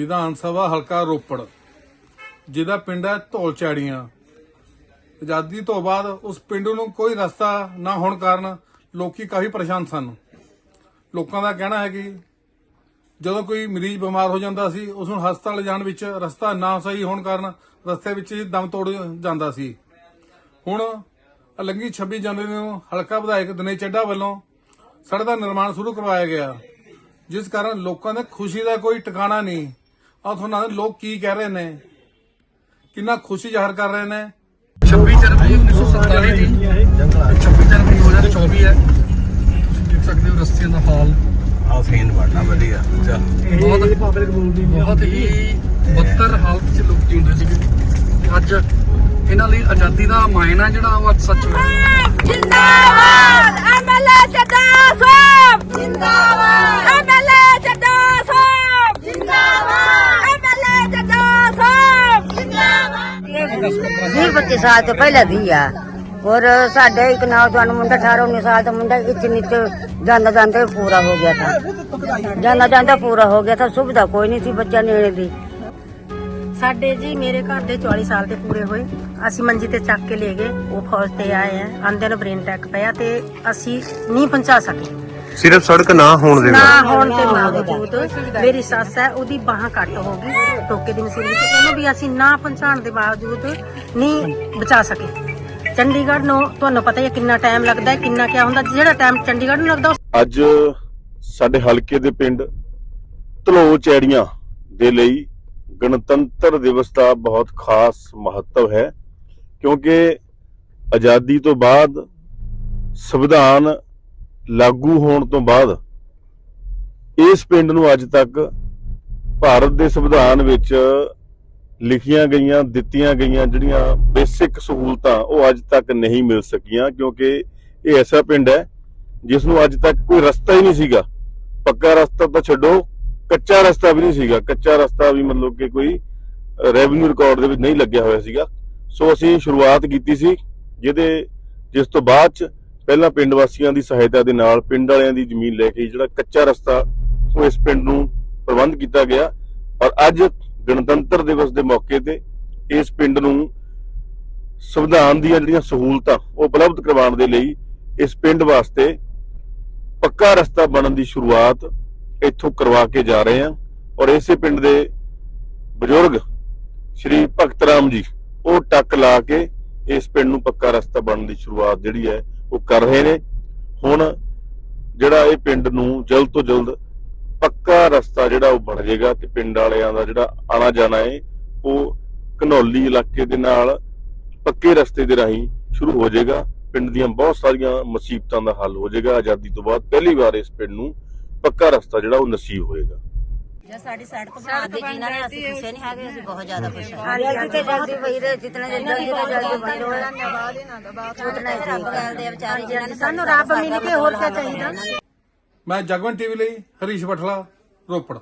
ਵਿਧਾਨ ਸਭਾ ਹਲਕਾ ਰੋਪੜ, ਜਿਹਦਾ ਪਿੰਡ ਹੈ ਧੌਲਚਾੜੀਆਂ। ਆਜ਼ਾਦੀ ਤੋਂ ਬਾਅਦ ਉਸ ਪਿੰਡ ਨੂੰ ਕੋਈ ਰਸਤਾ ਨਾ ਹੋਣ ਕਾਰਨ ਲੋਕੀ ਕਾਫੀ ਪਰੇਸ਼ਾਨ ਸਨ। ਲੋਕਾਂ ਦਾ ਕਹਿਣਾ ਹੈ ਕਿ ਜਦੋਂ ਕੋਈ ਮਰੀਜ਼ ਬਿਮਾਰ ਹੋ ਜਾਂਦਾ ਸੀ, ਉਸ ਨੂੰ ਹਸਪਤਾਲ ਜਾਣ ਵਿੱਚ ਰਸਤਾ ਨਾ ਸਹੀ ਹੋਣ ਕਾਰਨ ਰਸਤੇ ਵਿੱਚ ਹੀ ਦਮ ਤੋੜ ਜਾਂਦਾ ਸੀ। ਹੁਣ ਲੰਗੀ 26 ਜਨਵਰੀ ਨੂੰ ਹਲਕਾ ਵਿਧਾਇਕ ਦਿਨੇ ਚੱਡਾ ਵੱਲੋਂ ਸੜਕ ਦਾ ਨਿਰਮਾਣ ਸ਼ੁਰੂ ਕਰਵਾਇਆ ਗਿਆ, ਜਿਸ ਕਾਰਨ ਲੋਕਾਂ ਦੇ ਖੁਸ਼ੀ ਦਾ ਕੋਈ ਟਿਕਾਣਾ ਨਹੀਂ। ਆ ਤੁਹਾਨੂੰ ਲੋਕ ਕੀ ਕਹਿ ਰਹੇ ਨੇ? ਕਿੰਨਾ ਖੁਸ਼ੀ ਜ਼ਾਹਰ ਕਰ ਰਹੇ ਨੇ? 26 ਜਨਵਰੀ 1947 ਦੀ। 26 ਜਨਵਰੀ 2024 ਹੈ। ਤੁਸੀਂ ਦੇਖ ਸਕਦੇ ਹੋ ਰਸਤਿਆਂ ਦਾ ਹਾਲ। ਆ ਸੀਨ ਬਣਨਾ ਵਧੀਆ। ਚੱਲ। ਬਹੁਤ ਬਹੁਤ ਹੀ ਬੱਤਰ ਹਾਲਤ 'ਚ ਲੋਕ ਜਿਉਂਦੇ ਸੀਗੇ। ਅੱਜ ਇਹਨਾਂ ਲਈ ਆਜ਼ਾਦੀ ਦਾ ਮਾਇਨਾ ਜਿਹੜਾ ਉਹ ਅੱਜ ਸੱਚ ਹੋਇਆ। ਜਿੰਦਾਬਾਦ! ਐਮਐਲਏ ਚੱਡਾ ਸਾਹਿਬ! ਜਿੰਦਾਬਾਦ ਐਮਐਲਏ ਚੱਡਾ ਸਾਹਿਬ ਜਿੰਦਾਬਾਦ ਐਮਐਲਏ ਚੱਡਾ ਸਾਹਿਬ ਜਿੰਦਾਬਾਦ ਵੀਹ ਪੱਚੀ ਸਾਲ ਤੋਂ ਪਹਿਲਾਂ ਦੀ ਆ। ਔਰ ਸਾਡੇ ਇੱਕ ਨੌਜਵਾਨ ਮੁੰਡਾ 18 19 ਸਾਲ ਦਾ ਮੁੰਡਾ ਇੱਚ ਨੀਚ ਜਾਂਦਾ ਜਾਂਦਾ ਹੀ ਪੂਰਾ ਹੋ ਗਿਆ था ਜਾਂਦਾ ਜਾਂਦਾ ਪੂਰਾ ਹੋ ਗਿਆ था ਸੁਵਿਧਾ ਕੋਈ ਨਹੀਂ ਸੀ ਬੱਚਾ ਨੇੜੇ ਦੀ। ਸਾਡੇ ਜੀ ਮੇਰੇ ਘਰ ਦੇ 44 ਸਾਲ ਦੇ ਪੂਰੇ ਹੋਏ। ਅਸੀਂ ਮੰਜੀ ਤੇ ਚੱਕ ਕੇ ਲੈ ਗਏ, ਉਹ ਫੌਜ ਤੇ ਆਏ ਆ ਆਂਦੇ ਨੂੰ ਬ੍ਰੇਨ ਅਟੈਕ ਪਿਆ ਤੇ ਅਸੀਂ ਨਹੀਂ ਪਹੁੰਚਾ ਸਕੇ। ਸਿਰਫ ਸੜਕ ਨਾ ਹੋਣ ਦੇ ਨਾ ਨਾਲ। ਹੋਣ ਦੇ ਬਾਵਜੂਦ ਮੇਰੀ ਸੱਸ ਹੈ ਉਹਦੀ ਬਾਹ ਕੱਟ ਹੋ ਗਈ ਟੋਕੇ ਦੀ ਮਸ਼ੀਨ ਵਿੱਚ। ਉਹਨੂੰ ਵੀ ਅਸੀਂ ਨਾ ਪਹੁੰਚਾਉਣ ਦੇ ਬਾਵਜੂਦ ਨਹੀਂ ਬਚਾ ਸਕੇ। ਚੰਡੀਗੜ੍ਹ ਨੂੰ ਤੁਹਾਨੂੰ ਪਤਾ ਹੀ ਹੈ ਕਿੰਨਾ ਟਾਈਮ ਲੱਗਦਾ ਹੈ ਕਿੰਨਾ ਕਿਆ ਹੁੰਦਾ। ਜਿਹੜਾ ਟਾਈਮ ਚੰਡੀਗੜ੍ਹ ਨੂੰ ਲੱਗਦਾ ਅੱਜ ਸਾਡੇ ਹਲਕੇ ਦੇ ਪਿੰਡ ਧਲੋ ਚੈੜੀਆਂ ਦੇ ਲਈ ਗਣਤੰਤਰ ਦਿਵਸ ਦਾ ਬਹੁਤ ਖਾਸ ਮਹੱਤਵ ਹੈ ਕਿਉਂਕਿ ਆਜ਼ਾਦੀ ਤੋਂ ਬਾਅਦ ਸੰਵਿਧਾਨ ਲਾਗੂ ਹੋਣ ਤੋਂ ਬਾਅਦ ਇਸ ਪਿੰਡ ਨੂੰ ਅੱਜ ਤੱਕ ਭਾਰਤ ਦੇ ਸੰਵਿਧਾਨ ਵਿੱਚ ਲਿਖੀਆਂ ਗਈਆਂ, ਦਿੱਤੀਆਂ ਗਈਆਂ ਜਿਹੜੀਆਂ ਬੇਸਿਕ ਸਹੂਲਤਾਂ ਉਹ ਅੱਜ ਤੱਕ ਨਹੀਂ ਮਿਲ ਸਕੀਆਂ ਕਿਉਂਕਿ ਇਹ ਐਸਾ ਪਿੰਡ ਹੈ ਜਿਸ ਨੂੰ ਅੱਜ ਤੱਕ ਕੋਈ ਰਸਤਾ ਹੀ ਨਹੀਂ ਸੀਗਾ। ਪੱਕਾ ਰਸਤਾ ਤਾਂ ਛੱਡੋ, ਕੱਚਾ ਰਸਤਾ ਵੀ ਨਹੀਂ ਸੀਗਾ। ਕੱਚਾ ਰਸਤਾ ਵੀ ਮਤਲਬ ਕਿ ਕੋਈ ਰੈਵਨਿਊ ਰਿਕਾਰਡ ਦੇ ਵਿੱਚ ਨਹੀਂ ਲੱਗਿਆ ਹੋਇਆ ਸੀਗਾ। ਸੋ ਅਸੀਂ ਸ਼ੁਰੂਆਤ ਕੀਤੀ ਸੀ, ਜਿਹਦੇ ਜਿਸ ਤੋਂ ਬਾਅਦ ਚ ਪਹਿਲਾਂ ਪਿੰਡ ਵਾਸੀਆਂ ਦੀ ਸਹਾਇਤਾ ਦੇ ਨਾਲ ਪਿੰਡ ਵਾਲਿਆਂ ਦੀ ਜ਼ਮੀਨ ਲੈ ਕੇ ਜਿਹੜਾ ਕੱਚਾ ਰਸਤਾ, ਉਹ ਇਸ ਪਿੰਡ ਨੂੰ ਪ੍ਰਬੰਧ ਕੀਤਾ ਗਿਆ। ਔਰ ਅੱਜ ਗਣਤੰਤਰ ਦਿਵਸ ਦੇ ਮੌਕੇ ਤੇ ਇਸ ਪਿੰਡ ਨੂੰ ਸੰਵਿਧਾਨ ਦੀਆਂ ਜਿਹੜੀਆਂ ਸਹੂਲਤਾਂ, ਉਹ ਉਪਲਬਧ ਕਰਵਾਉਣ ਦੇ ਲਈ ਇਸ ਪਿੰਡ ਵਾਸਤੇ ਪੱਕਾ ਰਸਤਾ ਬਣਨ ਦੀ ਸ਼ੁਰੂਆਤ ਇੱਥੋਂ ਕਰਵਾ ਕੇ ਜਾ ਰਹੇ ਹਾਂ। ਔਰ ਇਸੇ ਪਿੰਡ ਦੇ ਬਜ਼ੁਰਗ ਸ਼੍ਰੀ ਭਗਤ ਰਾਮ ਜੀ, ਉਹ ਟੱਕ ਲਾ ਕੇ ਇਸ ਪਿੰਡ ਨੂੰ ਪੱਕਾ ਰਸਤਾ ਬਣਨ ਦੀ ਸ਼ੁਰੂਆਤ ਜਿਹੜੀ ਹੈ ਉਹ ਕਰ ਰਹੇ ਨੇ। ਹੁਣ ਜਿਹੜਾ ਇਹ ਪਿੰਡ ਨੂੰ ਜਲਦ ਤੋਂ ਜਲਦ ਪੱਕਾ ਰਸਤਾ ਜਿਹੜਾ ਉਹ ਬਣ ਜਾਏਗਾ ਤੇ ਪਿੰਡ ਵਾਲਿਆਂ ਦਾ ਜਿਹੜਾ ਆਣਾ ਜਾਣਾ ਹੈ ਉਹ ਘਨੌਲੀ ਇਲਾਕੇ ਦੇ ਨਾਲ ਪੱਕੇ ਰਸਤੇ ਦੇ ਰਾਹੀਂ ਸ਼ੁਰੂ ਹੋ ਜਾਏਗਾ। ਪਿੰਡ ਦੀਆਂ ਬਹੁਤ ਸਾਰੀਆਂ ਮੁਸੀਬਤਾਂ ਦਾ ਹੱਲ ਹੋ ਜਾਏਗਾ। ਆਜ਼ਾਦੀ ਤੋਂ ਬਾਅਦ ਪਹਿਲੀ ਵਾਰ ਇਸ ਪਿੰਡ ਨੂੰ ਪੱਕਾ ਰਸਤਾ ਜਿਹੜਾ ਉਹ ਨਸੀਬ ਹੋਏਗਾ। ਜੇ ਸਾਡੀ ਸੜਕ ਬਣਾ ਦੇ ਜਿਨ੍ਹਾਂ ਨੇ ਅਸੀਂ ਖੁਸ਼ੇ ਨਹੀਂ ਹੈਗੇ ਅਸੀਂ ਬਹੁਤ ਜ਼ਿਆਦਾ ਖੁਸ਼ ਹਾਂ। ਜਲਦੀ ਤੇ ਜਲਦੀ ਵਈ ਰਹੇ ਜਿਤਨਾ ਜਲਦੀ ਤੋਂ ਜਲਦੀ ਬਣ ਹੋਇਆ ਉਤਨਾ ਹੀ ਰੱਬ ਕਰਦੇ ਆ ਵਿਚਾਰੇ ਜਿਹਨਾਂ ਨੇ ਸਾਨੂੰ ਰੱਬ ਮਿਲ ਕੇ ਹੋਰ ਕਿਆ ਚਾਹੀਦਾ? ਮੈਂ ਜਗਵੰਤ ਟੀਵੀ ਲਈ ਹਰੀਸ਼ ਬਠਲਾ ਰੋਪੜ।